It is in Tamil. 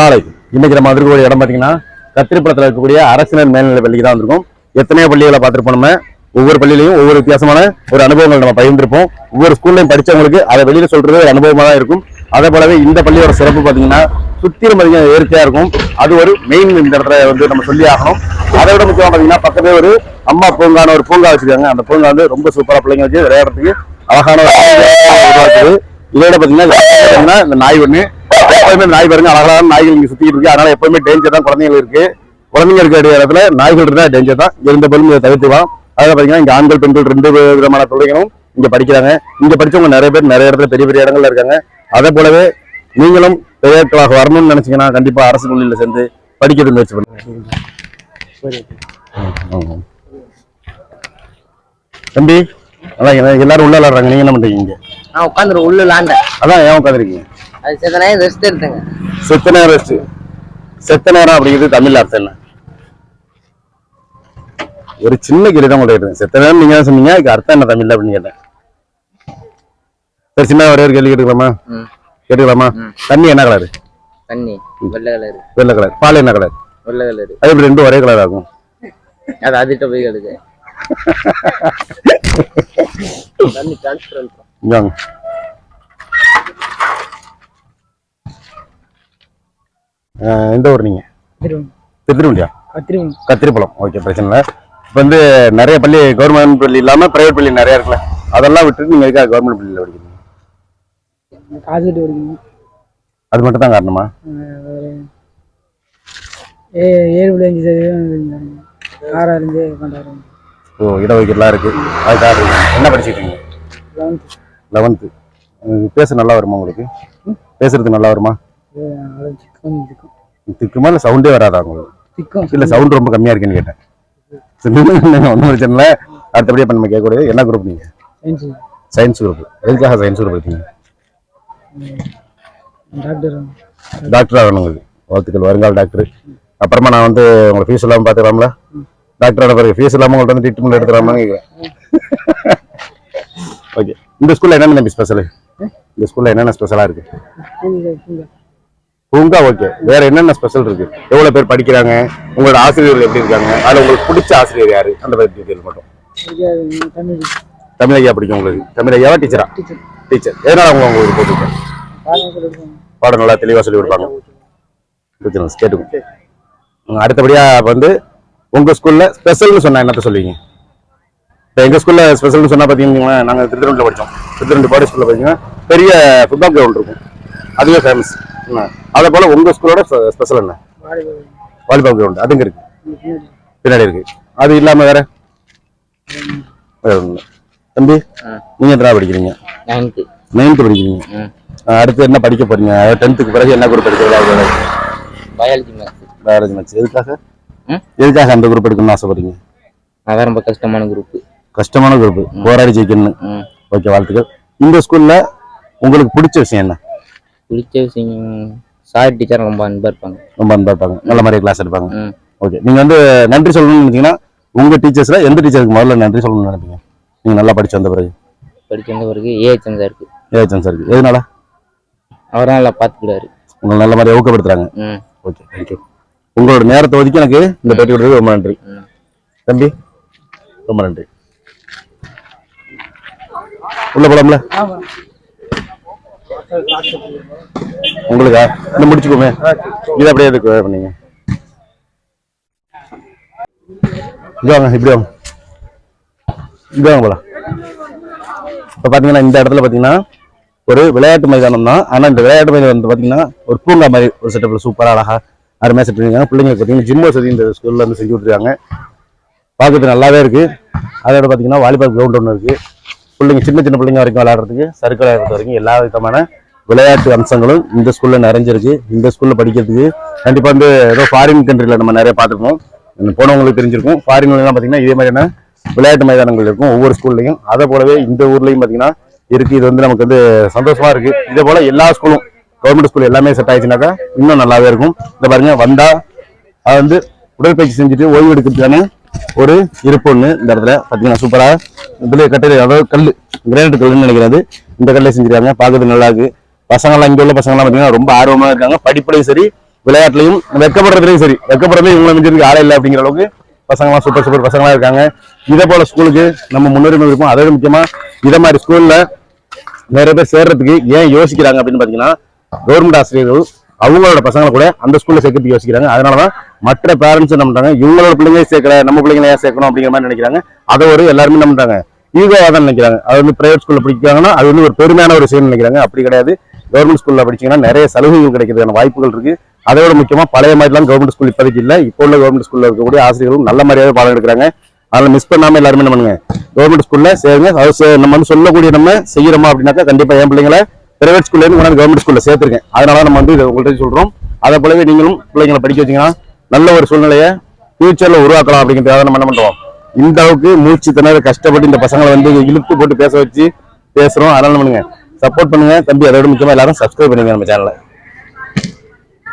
காலை. இன்னைக்கு நம்ம வந்திருக்கக்கூடிய இடம் பார்த்தீங்கன்னா கத்திரிப்பழத்தில் இருக்கக்கூடிய அரசினர் மேல்நிலை பள்ளிக்கு தான் வந்திருக்கும். எத்தனையோ பள்ளிகளை பார்த்துருப்போம் நம்ம. ஒவ்வொரு பள்ளியிலையும் ஒவ்வொரு வித்தியாசமான ஒரு அனுபவங்கள் நம்ம பகிர்ந்திருப்போம். ஒவ்வொரு ஸ்கூல்லையும் படித்தவங்களுக்கு அதை வெளியில சொல்றது ஒரு அனுபவமாக தான் இருக்கும். அதே போலவே இந்த பள்ளியோட சிறப்பு பார்த்தீங்கன்னா சுத்திரம் பார்த்தீங்கன்னா இயற்கையாக இருக்கும். அது ஒரு மெயின் இந்த இடத்துல வந்து நம்ம சொல்லி ஆகணும். அதை விட முக்கியமாக பார்த்தீங்கன்னா பக்கமே ஒரு அம்மா பூங்கான ஒரு பூங்கா வச்சிருக்காங்க. அந்த பூங்கா வந்து ரொம்ப சூப்பராக பிள்ளைங்க வச்சு விளையாடுறதுக்கு அழகான ஒரு இதோட பார்த்தீங்கன்னா இந்த நாய் ஒன்று எப்பவுமே நாய் பாருங்க அழகான நாய்கள் இங்க சுத்திட்டு இருக்கு. அதனால எப்பவுமே டேஞ்சர் தான் குழந்தைகள் இருக்கு. குழந்தைங்க இருக்கிற இடத்துல நாய்கள் இருந்தா டேஞ்சர் தான். இருந்த பொருள் இதை தவிர்த்துக்கலாம் அதாவது பாத்தீங்கன்னா இங்க ஆண்கள் பெண்கள் ரெண்டு விதமான பிள்ளைகளும் இங்க படிக்கிறாங்க. இங்க படிச்சவங்க நிறைய பேர் நிறைய இடத்துல பெரிய பெரிய இடங்கள்ல இருக்காங்க. அதே போலவே நீங்களும் பெரியர்களாக வரணும்னு நினைச்சீங்கன்னா கண்டிப்பா அரசு பள்ளியில சேர்ந்து படிக்கிறது முயற்சி பண்ணுங்க. தம்பி அதான் எல்லா- எல்லாரும் உள்ள விளாடுறாங்க நீங்க என்ன பண்றீங்க நான் உட்காந்துரு உள்ள லாண்டேன் அதான் ஏன் உட்காந்துருக்கீங்க அது செத்த நேரம் ரெஸ்ட் எடுத்துங்க? செத்த நேரம் ரெஸ்ட் செத்த நேரம் அப்படிங்கிறது தமிழ் அர்த்தம் என்ன? ஒரு சின்ன கேள்வி தான் கேட்டேன். செத்த நேரம் நீங்க சொன்னீங்க? அதுக்கு அர்த்தம் என்ன தமிழ்ல அப்படின்னு கேட்டேன். சரி சின்ன ஒரே ஒரு கேள்வி கேட்டுக்கலாமா? கேட்டுக்கலாமா? தண்ணி என்ன கலர் தண்ணி வெள்ளை கலரு வெள்ளை கலர் பால் என்ன கலர் வெள்ளை கலரு அது எப்படி ரெண்டும் ஒரே கலர் ஆகும். அது அதிட்ட போய் கழுது தண்ணி டிரான்ஸ்பரன்ட் இங்க வாங்க அஹ் எந்த ஊர் நீங்க? திருத்திருவண்டியா? கத்திரிப்பழம். ஓகே பிரச்சனை இல்லை. இப்போ வந்து நிறைய பள்ளி கவர்மெண்ட் பள்ளி இல்லாம பிரைவேட் பள்ளி நிறைய இருக்குல்ல. அதெல்லாம் விட்டுட்டு நீங்க எதுக்காக கவர்மெண்ட் பள்ளியில் படிக்கிறீங்க? காசு கட்டி படிக்கணும். அது மட்டும் தான் காரணமா? ஏ ஏழு புள்ளி அஞ்சு சதவீதம் ஆறா இருந்து கொண்டாடுறோம் ஓ இடஒதுக்கீடுலாம் இருக்கு. அதுக்காக. என்ன படிச்சிட்டு இருக்கீங்க? லெவன்த்து. லெவன்த்து. பேச நல்லா வருமா உங்களுக்கு? பேசுறது நல்லா வருமா? திக்குமா இல்லை சவுண்டே வராதா உங்களுக்கு? இல்லை சவுண்ட் ரொம்ப கம்மியா இருக்குன்னு கேட்டேன். ஒன்றும் பிரச்சனை இல்லை அடுத்தபடியாக இப்போ நம்ம கேட்கக்கூடியது என்ன குரூப் நீங்க? சயின்ஸு குரூப் எதுக்காக சயின்ஸ் குரூப் எடுத்தீங்க? டாக்டர் டாக்டர் ஆகணும். உங்களுக்கு. வாழ்த்துக்கள் வருங்கால டாக்டர் அப்புறமா நான் வந்து உங்களை ஃபீஸ் இல்லாமல் பார்த்துக்கலாம்ல? டாக்டரோட பிறகு ஃபீஸ் இல்லாமல் உங்கள்ட்ட வந்து ட்ரீட்மெண்ட் எடுத்துக்கலாமான்னு கேட்குறேன் ஓகே இந்த ஸ்கூலில் என்னென்ன ஸ்பெஷலு இந்த ஸ்கூலில் என்னென்ன ஸ்பெஷலாக இருக்கு? பூங்கா ஓகே. வேற என்னென்ன ஸ்பெஷல் இருக்கு? எவ்வளோ பேர் படிக்கிறாங்க? உங்களோட ஆசிரியர்கள் எப்படி இருக்காங்க? அதுல உங்களுக்கு பிடிச்ச ஆசிரியர் யாரு? அந்த பற்றி டீட்டெயில் மட்டும். தமிழ் ஐயா பிடிக்கும் உங்களுக்கு? தமிழ் ஐயாவா டீச்சரா டீச்சர் எதனால அவங்க உங்களுக்கு போட்டுருக்காங்க பாடம் நல்லா தெளிவாக சொல்லி கொடுப்பாங்க. கேட்டுக்கோங்க அடுத்தபடியா வந்து உங்க ஸ்கூல்ல ஸ்பெஷல்னு சொன்னா என்னத்த சொல்லுவீங்க? இப்போ எங்கள் ஸ்கூலில் ஸ்பெஷல்னு சொன்னால் பார்த்தீங்கன்னா நாங்கள் திருத்திரண்டில் படித்தோம் திருத்திரண்டு பாடி ஸ்கூலில் பார்த்தீங்கன்னா பெரிய ஃபுட்பால் கிரவுண்ட் இருக்கும். அதுவே ஃபேமஸ் அதே போல உங்க ஸ்கூலோட ஸ்பெஷல் என்ன? வாலிபால் கிரவுண்ட் அதுங்க இருக்கு. பின்னாடி இருக்கு. அது இல்லாம வேற. தம்பி நீங்க எத்தனை படிக்கிறீங்க? நைன்த் படிக்கிறீங்க. அடுத்து என்ன படிக்க போறீங்க? டென்த்துக்கு பிறகு என்ன குரூப் எடுக்கிறதா பயாலஜி மேட்ச் எதுக்காக? எதுக்காக அந்த குரூப் எடுக்கணும்னு ஆசைப்படுறீங்க? அதான் ரொம்ப கஷ்டமான குரூப்பு கஷ்டமான குரூப் போராடி ஜெயிக்கணும் ஓகே வாழ்த்துக்கள். இந்த ஸ்கூல்ல உங்களுக்கு பிடிச்ச விஷயம் என்ன? பிடிச்ச விஷயம் சார் டீச்சர் ரொம்ப அன்பாக இருப்பாங்க. ரொம்ப அன்பா இருப்பாங்க. நல்ல மாதிரி கிளாஸ் எடுப்பாங்க. ஓகே நீங்க வந்து நன்றி சொல்லணும்னு நினைச்சீங்கன்னா உங்க டீச்சர்ஸ்ல எந்த டீச்சருக்கு முதல்ல நன்றி சொல்லணும்னு நினைப்பீங்க? நீங்க நல்லா படிச்சு வந்த பிறகு. படிச்சு வந்த பிறகு ஏஹெச்எம் சார் இருக்கு ஏதாச்சும் சார் இருக்கு எதனால? அவரும் நல்லா பார்த்துக்கிட்டாரு உங்களை நல்ல மாதிரி ஊக்கப்படுத்துறாங்க. ம். ஓகே தேங்க்யூ உங்களோட நேரத்தை ஒதுக்கி எனக்கு இந்த பேட்டி கொடுத்தது ரொம்ப நன்றி. தம்பி ரொம்ப நன்றி. உள்ள போலாம்ல? உங்களுக்கா? இந்த முடிச்சுக்கோமே இது அப்படியே இருக்கு பண்ணீங்க. இங்க இப்படி வாங்க. இங்க வாங்க இப்போ பார்த்தீங்கன்னா இந்த இடத்துல பார்த்தீங்கன்னா ஒரு விளையாட்டு மைதானம் தான். ஆனால் இந்த விளையாட்டு மைதானம் வந்து பார்த்தீங்கன்னா ஒரு பூங்கா மாதிரி ஒரு செட்டப்பில் சூப்பராக அழகா அருமையாக செட் பிள்ளைங்க பிள்ளைங்களுக்கு பார்த்தீங்கன்னா ஜிம் வசதி இந்த ஸ்கூலில் வந்து செஞ்சு விட்டுருக்காங்க பார்க்கறது நல்லாவே இருக்கு. அதோட பார்த்தீங்கன்னா வாலிபால் கிரவுண்ட் ஒன்று இருக்கு. பிள்ளைங்க சின்ன சின்ன பிள்ளைங்க வரைக்கும் விளையாடுறதுக்கு சர்க்கிள் விளையாடுறது வரைக்கும் எல்லா விதமான விளையாட்டு அம்சங்களும் இந்த ஸ்கூல்ல நிறைஞ்சிருக்கு. இந்த ஸ்கூல்ல படிக்கிறதுக்கு கண்டிப்பா வந்து ஏதோ ஃபாரின் கண்ட்ரில நம்ம நிறைய பார்த்துருப்போம். போனவங்களுக்கு தெரிஞ்சிருக்கும். ஃபாரின்லாம் பார்த்தீங்கன்னா இதே மாதிரியான விளையாட்டு மைதானங்கள் இருக்கும் ஒவ்வொரு ஸ்கூல்லையும் அதே போலவே இந்த ஊர்லேயும் பார்த்தீங்கன்னா இருக்கு. இது வந்து நமக்கு வந்து சந்தோஷமா இருக்கு. இதே போல எல்லா ஸ்கூலும் கவர்மெண்ட் ஸ்கூல் எல்லாமே செட் ஆயிடுச்சுனாக்கா இன்னும் நல்லாவே இருக்கும். இந்த பாருங்க வந்தா அது வந்து உடற்பயிற்சி செஞ்சுட்டு ஓய்வு எடுக்கிறதுக்கான ஒரு இருப்பு ஒன்று இந்த இடத்துல பார்த்தீங்கன்னா சூப்பராக இதில் கட்டையில் அதாவது கல் கிரானைட் கல்லுன்னு நினைக்கிறது. இந்த கல்லை செஞ்சுருக்காங்க பார்க்கறது நல்லா இருக்குது பசங்கள்லாம் இங்கே உள்ள பசங்கள்லாம் பார்த்தீங்கன்னா ரொம்ப ஆர்வமாக இருக்காங்க. படிப்புலையும் சரி விளையாட்டுலையும் வெக்கப்படுறதுலையும் சரி. வெக்கப்படுறதுலையும் இவங்களை மிஞ்சிருக்கு ஆளே இல்லை அப்படிங்கிற அளவுக்கு பசங்களாம் சூப்பர் சூப்பர் பசங்களாக இருக்காங்க. இதே போல ஸ்கூலுக்கு நம்ம முன்னுரிமை இருக்கும் அதை விட முக்கியமா இதை மாதிரி ஸ்கூல்ல நிறைய பேர் சேர்றதுக்கு ஏன் யோசிக்கிறாங்க அப்படின்னு பாத்தீங்கன்னா கவர்மெண்ட் ஆசிரியர்கள் அவங்களோட பசங்களை கூட அந்த ஸ்கூல்ல சேர்க்கறதுக்கு யோசிக்கிறாங்க. அதனாலதான் மற்ற பேரண்ட்ஸ் என்ன பண்றாங்க இவங்களோட பிள்ளைங்க சேர்க்கல நம்ம பிள்ளைங்களை ஏன் சேர்க்கணும் அப்படிங்கிற மாதிரி நினைக்கிறாங்க. அதை ஒரு எல்லாருமே என்ன பண்றாங்க ஈகோவா தான் நினைக்கிறாங்க. அது வந்து பிரைவேட் ஸ்கூல்ல பிடிக்கிறாங்கன்னா அது வந்து ஒரு பெருமையான ஒரு விஷயம் நினைக்கிறாங்க. அப்படி கிடையாது. கவர்மெண்ட் ஸ்கூலில் படிச்சிங்கன்னா நிறைய சலுகைகள் கிடைக்கிறதுக்கான வாய்ப்புகள் இருக்கு. அதோட முக்கியமாக பழைய மாதிரிலாம் கவர்மெண்ட் ஸ்கூல் இப்போதைக்கு இல்லை. இப்போ உள்ள கவர்மெண்ட் ஸ்கூலில் இருக்கக்கூடிய ஆசிரியர்களும் நல்ல மாதிரியாவே பாடம் எடுக்கிறாங்க. அதனால் மிஸ் பண்ணாமல் எல்லாருமே என்ன பண்ணுங்க? கவர்மெண்ட் ஸ்கூலில் சேருங்க. அது நம்ம வந்து சொல்லக்கூடிய நம்ம செய்கிறோமா அப்படின்னாக்கா கண்டிப்பாக என் பிள்ளைங்களை பிரைவேட் ஸ்கூல்லேருந்து கொண்டாந்து கவர்மெண்ட் ஸ்கூலில் சேர்த்துருக்கேன். அதனால நம்ம வந்து இதை உங்கள்கிட்ட சொல்கிறோம் அதை போலவே நீங்களும் பிள்ளைங்களை படிக்க வச்சீங்கன்னா நல்ல ஒரு சூழ்நிலையை ஃபியூச்சரில் உருவாக்கலாம் அப்படிங்கிறதுக்காக நம்ம என்ன பண்ணுறோம் இந்த அளவுக்கு மூச்சு திணற கஷ்டப்பட்டு இந்த பசங்களை வந்து இழுத்து போட்டு பேச வச்சு பேசுகிறோம் அதனால பண்ணுங்க? சப்போர்ட் பண்ணுங்க. தம்பி அதோட முக்கியமா எல்லாரும் சப்ஸ்கிரைப் பண்ணுங்க நம்ம சேனலை